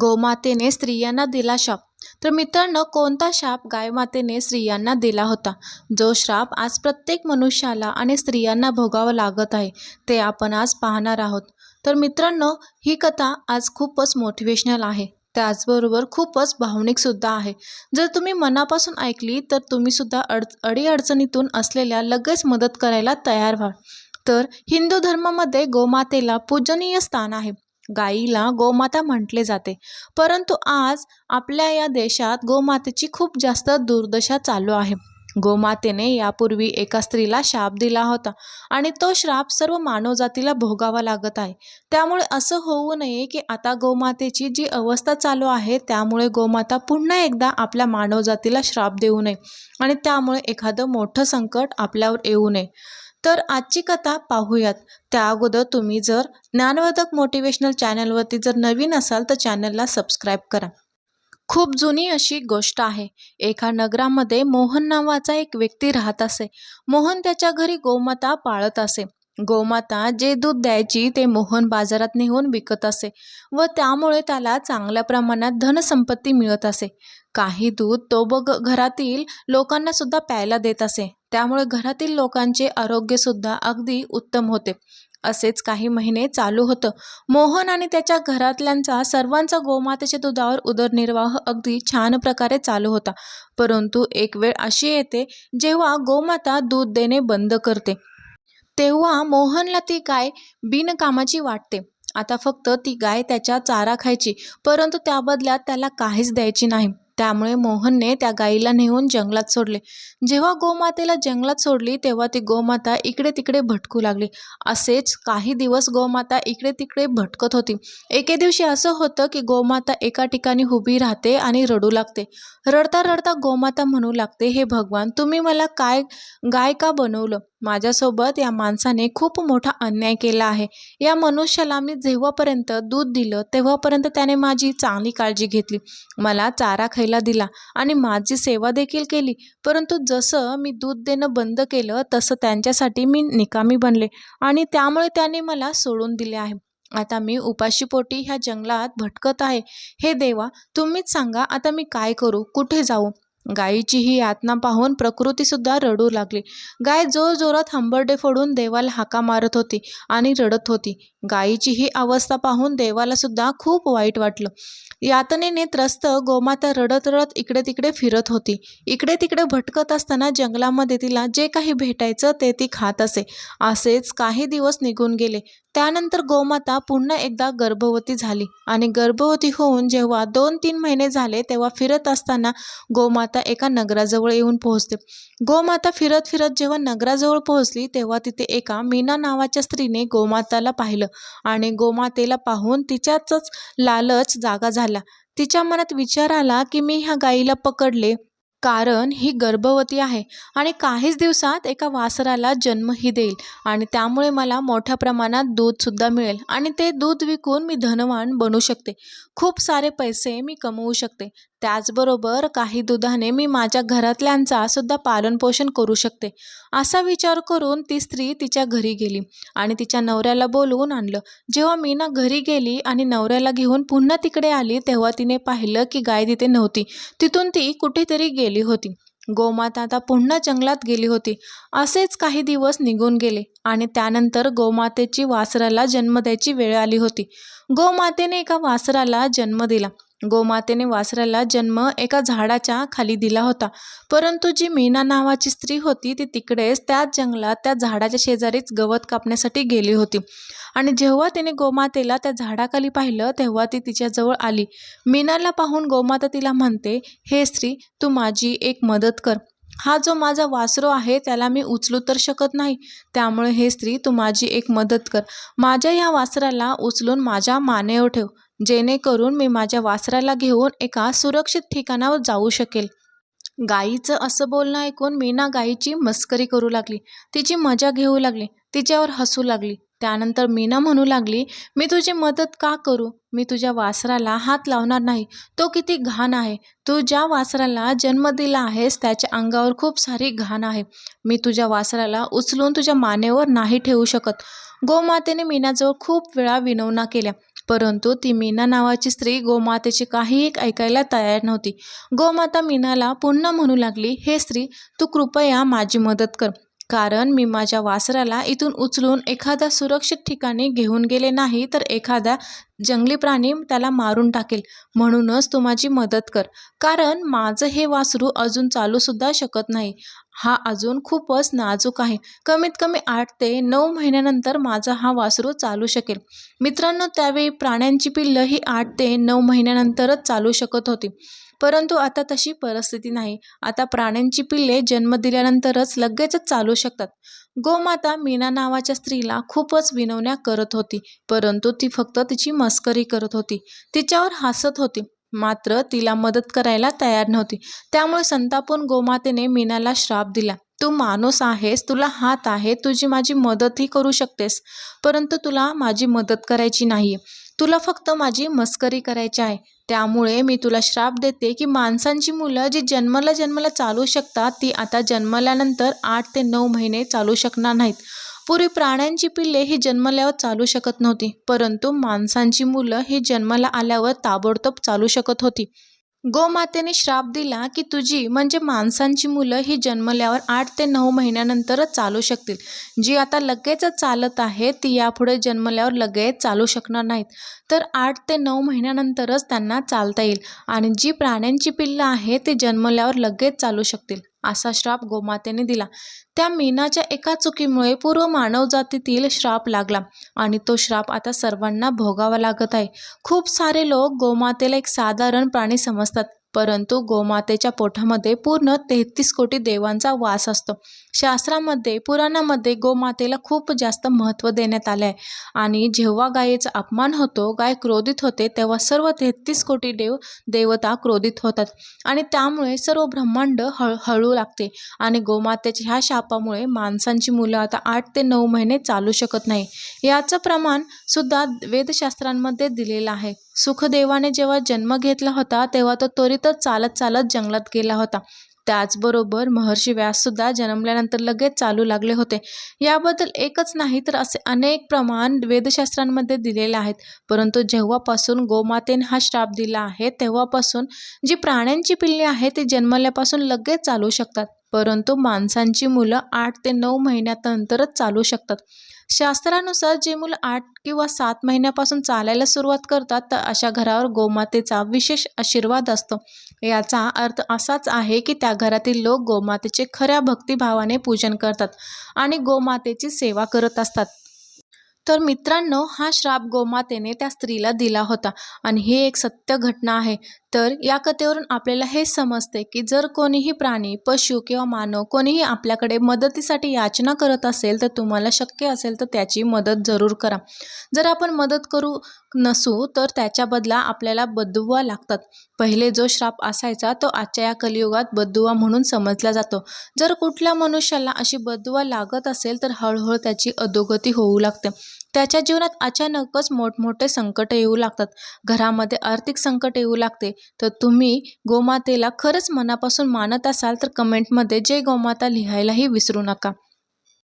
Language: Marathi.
गोमातेने स्त्रियांना दिला शाप. तर मित्रांनो कोणता शाप गायमातेने स्त्रियांना दिला होता? जो श्राप आज प्रत्येक मनुष्याला आणि स्त्रियांना भोगावं लागत आहे ते आपण आज पाहणार आहोत. तर मित्रांनो ही कथा आज खूपच मोटिवेशनल आहे. त्याचबरोबर खूपच भावनिकसुद्धा आहे. जर तुम्ही मनापासून ऐकली तर तुम्हीसुद्धा अड अडीअडचणीतून असलेल्या लगेच मदत करायला तयार व्हा. तर हिंदू धर्मामध्ये गोमातेला पूजनीय स्थान आहे. गाईला गोमाता म्हटले जाते. परंतु आज आपल्या या देशात गोमातेची खूप जास्त दुर्दशा चालू आहे. गोमातेने यापूर्वी एका स्त्रीला शाप दिला होता आणि तो श्राप सर्व मानवजातीला भोगावा लागत आहे. त्यामुळे असं होऊ नये की आता गोमातेची जी अवस्था चालू आहे त्यामुळे गोमाता पुन्हा एकदा आपल्या मानवजातीला श्राप देऊ नये आणि त्यामुळे एखादं मोठं संकट आपल्यावर येऊ नये. तर आजची कथा पाहूयात. त्या अगोदर तुम्ही जर ज्ञानवर्धक मोटिवेशनल चॅनलवरती जर नवीन असाल तर चॅनलला सबस्क्राईब करा. खूप जुनी अशी गोष्ट आहे. एका नगरामध्ये मोहन नावाचा एक व्यक्ती राहत असे. मोहन त्याच्या घरी गोमाता पाळत असे. गोमाता जे दूध द्यायची ते मोहन बाजारात नेऊन विकत असे व त्यामुळे त्याला चांगल्या प्रमाणात धनसंपत्ती मिळत असे. काही दूध तो बघ घरातील लोकांना सुद्धा प्यायला देत असे. त्यामुळे घरातील लोकांचे आरोग्यसुद्धा अगदी उत्तम होते. असेच काही महिने चालू होतं. मोहन आणि त्याच्या घरातल्यांचा सर्वांचा गोमातेच्या दुधावर उदरनिर्वाह अगदी छान प्रकारे चालू होता. परंतु एक वेळ अशी येते जेव्हा गोमाता दूध देणे बंद करते. तेव्हा मोहनला ती गाय बिनकामाची वाटते. आता फक्त ती गाय त्याच्या चारा खायची परंतु त्या बदल्यात त्याला काहीच द्यायची नाही. त्यामुळे मोहनने त्या गाईला नेऊन जंगलात सोडले. जेव्हा गोमातेला जंगलात सोडली तेव्हा ती गोमाता इकडे तिकडे भटकू लागली. असेच काही दिवस गोमाता इकडे तिकडे भटकत होती. एके दिवशी असं होतं की गोमाता एका ठिकाणी उभी राहते आणि रडू लागते. रडता रडता गोमाता म्हणू लागते हे भगवान तुम्ही मला काय गाय का बनवलं? माझ्यासोबत या माणसाने खूप मोठा अन्याय केला आहे. या मनुष्याला मी जेव्हापर्यंत दूध दिलं तेव्हापर्यंत त्याने माझी चांगली काळजी घेतली. मला चारा खायला दिला आणि माझी सेवा देखील केली. परंतु जसं मी दूध देणं बंद केलं तसं त्यांच्यासाठी मी निकामी बनले आणि त्यामुळे त्याने मला सोडून दिले आहे. आता मी उपाशीपोटी ह्या जंगलात भटकत आहे. हे देवा तुम्हीच सांगा आता मी काय करू? कुठे जाऊ? गायीची ही यातना पाहून प्रकृतीसुद्धा रडू लागली. गाय जोरजोरात हंबरडे फोडून देवाला हाका मारत होती आणि रडत होती. गायीची ही अवस्था पाहून देवाला सुद्धा खूप वाईट वाटलं. यातनेने त्रस्त गोमाता रडत रडत इकडे तिकडे फिरत होती. इकडे तिकडे भटकत असताना जंगलामध्ये तिला जे काही भेटायचं ते ती खात असे. असेच काही दिवस निघून गेले. त्यानंतर गोमाता पुन्हा एकदा गर्भवती झाली आणि गर्भवती होऊन जेव्हा दोन तीन महिने झाले तेव्हा फिरत असताना गोमाता एका नगराजवळ येऊन पोहोचते. गोमाता फिरत फिरत जेव्हा नगराजवळ पोहोचली तेव्हा तिथे एका मीना नावाच्या स्त्रीने गोमाताला पाहिलं. आणि गोमातेला पाहून तिच्याच लालच जागा झाला. तिच्या मनात विचार आला की मी ह्या गाईला पकडले. कारण ही गर्भवती आहे आणि काहीच दिवसात एका वासराला जन्मही देईल. आणि त्यामुळे मला मोठ्या प्रमाणात दूधसुद्धा मिळेल आणि ते दूध विकून मी धनवान बनू शकते. खूप सारे पैसे मी कमवू शकते. त्याचबरोबर काही दुधाने मी माझ्या घरातल्यांचा सुद्धा पालनपोषण करू शकते. असा विचार करून ती स्त्री तिच्या घरी गेली आणि तिच्या नवऱ्याला बोलवून आणलं. जेव्हा मीना घरी गेली आणि नवऱ्याला घेऊन पुन्हा तिकडे आली तेव्हा तिने पाहिलं की गाय तिथे नव्हती. तिथून ती कुठेतरी गेली. होती. गोमाता आता पुन्हा जंगलात गेली होती. असेच काही दिवस निघून गेले आणि त्यानंतर गोमातेची वासराला जन्म द्यायची वेळ आली होती. गोमातेने एका वासराला जन्म दिला. गोमातेने वासराला जन्म एका झाडाच्या खाली दिला होता. परंतु जी मीना नावाची स्त्री होती ती तिकडेच त्याच जंगलात त्या झाडाच्या शेजारीच गवत कापण्यासाठी गेली होती. आणि जेव्हा तिने गोमातेला त्या झाडाखाली पाहिलं तेव्हा ती तिच्याजवळ आली. मीनाला पाहून गोमाता तिला म्हणते हे स्त्री तू माझी एक मदत कर. हा जो माझा वासरो आहे त्याला मी उचलू तर शकत नाही. त्यामुळे हे स्त्री तू माझी एक मदत कर. माझ्या या वासराला उचलून माझ्या मानेवर ठेव. जेणेकरून मी माझ्या वासराला घेऊन एका सुरक्षित ठिकाणावर जाऊ शकेल. गाईचं असं बोलणं ऐकून मीना गाईची मस्करी करू लागली. तिची मजा घेऊ लागली. तिच्यावर हसू लागली. त्यानंतर मीना म्हणू लागली मी तुझी मदत का करू? मी तुझ्या वासराला हात लावणार नाही. तो किती घाण आहे. तू ज्या वासराला जन्म दिला आहेस त्याच्या अंगावर खूप सारी घाण आहे. मी तुझ्या वासराला उचलून तुझ्या मानेवर नाही ठेवू शकत. गोमातेने मीनाजवळ खूप वेळा विनवणा केल्या परंतु ती मीना नावाची स्त्री गोमातेची काही एक ऐकायला तयार नव्हती. गोमाता मीनाला पुन्हा म्हणू लागली हे स्त्री तू कृपया माझी मदत कर. कारण मी माझ्या वासराला इथून उचलून एखाद्या सुरक्षित ठिकाणी घेऊन गेले नाही तर एखादा जंगली प्राणी त्याला मारून टाकेल. म्हणूनच तू माझी मदत कर. कारण माझं हे वासरू अजून चालूसुद्धा शकत नाही. हा अजून खूपच नाजूक आहे. कमीत कमी आठ ते नऊ महिन्यानंतर माझा हा वासरू चालू शकेल. मित्रांनो त्यावेळी प्राण्यांची पिल्लं ही आठ ते नऊ महिन्यानंतरच चालू शकत होती. परंतु आता तशी परिस्थिती नाही. आता प्राण्यांची पिल्ले जन्म दिल्यानंतरच लगेचच चालू शकतात. गोमाता मीना नावाच्या स्त्रीला खूपच विनवण्या करत होती परंतु ती फक्त तिची मस्करी करत होती. तिच्यावर हसत होती मात्र तिला मदत करायला तयार नव्हती. त्यामुळे संतापून गोमातेने मीनाला श्राप दिला तू माणूस आहेस तुला हात आहे तुझी माझी मदतही करू शकतेस परंतु तुला माझी मदत करायची नाही तुला फक्त माझी मस्करी करायची आहे. त्यामुळे मी तुला श्राप देते की माणसांची मुलं जी जन्मला जन्माला चालू शकतात ती आता जन्मल्यानंतर आठ ते नऊ महिने चालू शकणार नाहीत. पूर्वी प्राण्यांची पिल्ले ही जन्मल्यावर चालू शकत नव्हती परंतु माणसांची मुलं ही जन्माला आल्यावर ताबडतोब चालू शकत होती. गोमातेने श्राप दिला की तुझी म्हणजे माणसांची मुलं ही जन्मल्यावर आठ ते नऊ महिन्यानंतरच चालू शकतील. जी आता लगेचच चालत आहे ती यापुढे जन्मल्यावर लगेच चालू शकणार नाहीत. तर आठ ते नऊ महिन्यानंतरच त्यांना चालता येईल. आणि जी प्राण्यांची पिल्लं आहे ती जन्मल्यावर लगेच चालू शकतील. असा श्राप गोमातेने दिला. त्या मीनाच्या एका चुकीमुळे पूर्व मानवजातीतील श्राप लागला आणि तो श्राप आता सर्वांना भोगावा लागत आहे. खूप सारे लोक गोमातेला एक साधारण प्राणी समजतात. परंतु गोमातेच्या पोटामध्ये पूर्ण तेहतीस कोटी देवांचा वास असतो. शास्त्रामध्ये पुराणामध्ये गोमातेला खूप जास्त महत्त्व देण्यात आले आहे आणि जेव्हा गायीचा अपमान होतो गाय क्रोधित होते तेव्हा सर्व तेहतीस कोटी देव देवता क्रोधित होतात. आणि त्यामुळे सर्व ब्रह्मांड हळ हळू लागते. आणि गोमातेच्या ह्या शापामुळे माणसांची मुलं आता आठ ते नऊ महिने चालू शकत नाही. याचं प्रमाण सुद्धा वेदशास्त्रांमध्ये दिलेलं आहे. सुखदेवाने जेव्हा जन्म घेतला होता तेव्हा तो तर चालत चालत जंगलात गेला होता. त्याचबरोबर महर्षी व्याससुद्धा जन्मल्यानंतर लगेच चालू लागले होते. याबद्दल एकच नाही तर असे अनेक प्रमाण वेदशास्त्रांमध्ये दिलेले आहेत. परंतु जेव्हापासून गोमातेने हा श्राप दिला आहे तेव्हापासून जी प्राण्यांची पिल्ले आहे ती जन्मल्यापासून लगेच चालू शकतात. परंतु माणसांची मुलं आठ ते नऊ महिन्यानंतरच चालू शकतात. शास्त्रानुसार जे मुलं आठ किंवा सात महिन्यापासून चालायला सुरुवात करतात तर अशा घरावर गोमातेचा विशेष आशीर्वाद असतो. याचा अर्थ असाच आहे की त्या घरातील लोक गोमातेचे खऱ्या भक्तिभावाने पूजन करतात आणि गोमातेची सेवा करत असतात. तर मित्रांनो हा श्राप गोमातेने त्या स्त्रीला दिला होता आणि ही एक सत्य घटना आहे. तर या कथेवरून आपल्याला हे समजते की जर कोणीही प्राणी पशु किंवा मानव कोणीही आपल्याकडे मदतीसाठी याचना करत असेल तर तुम्हाला शक्य असेल तर त्याची मदत जरूर करा. जर आपण मदत करू नसू तर त्याच्या बदला आपल्याला बदुवा लागतात. पहिले जो श्राप असायचा तो आजच्या या कलियुगात बदुवा म्हणून समजला जातो. जर कुठल्या मनुष्याला अशी बदुवा लागत असेल तर हळूहळू त्याची अधोगती होऊ लागते. त्याच्या जीवनात अचानकच मोठमोठे संकट येऊ लागतात. घरामध्ये आर्थिक संकट येऊ लागते. तर तुम्ही गोमातेला खरंच मनापासून मानत असाल तर कमेंटमध्ये जय गोमाता लिहायलाही विसरू नका.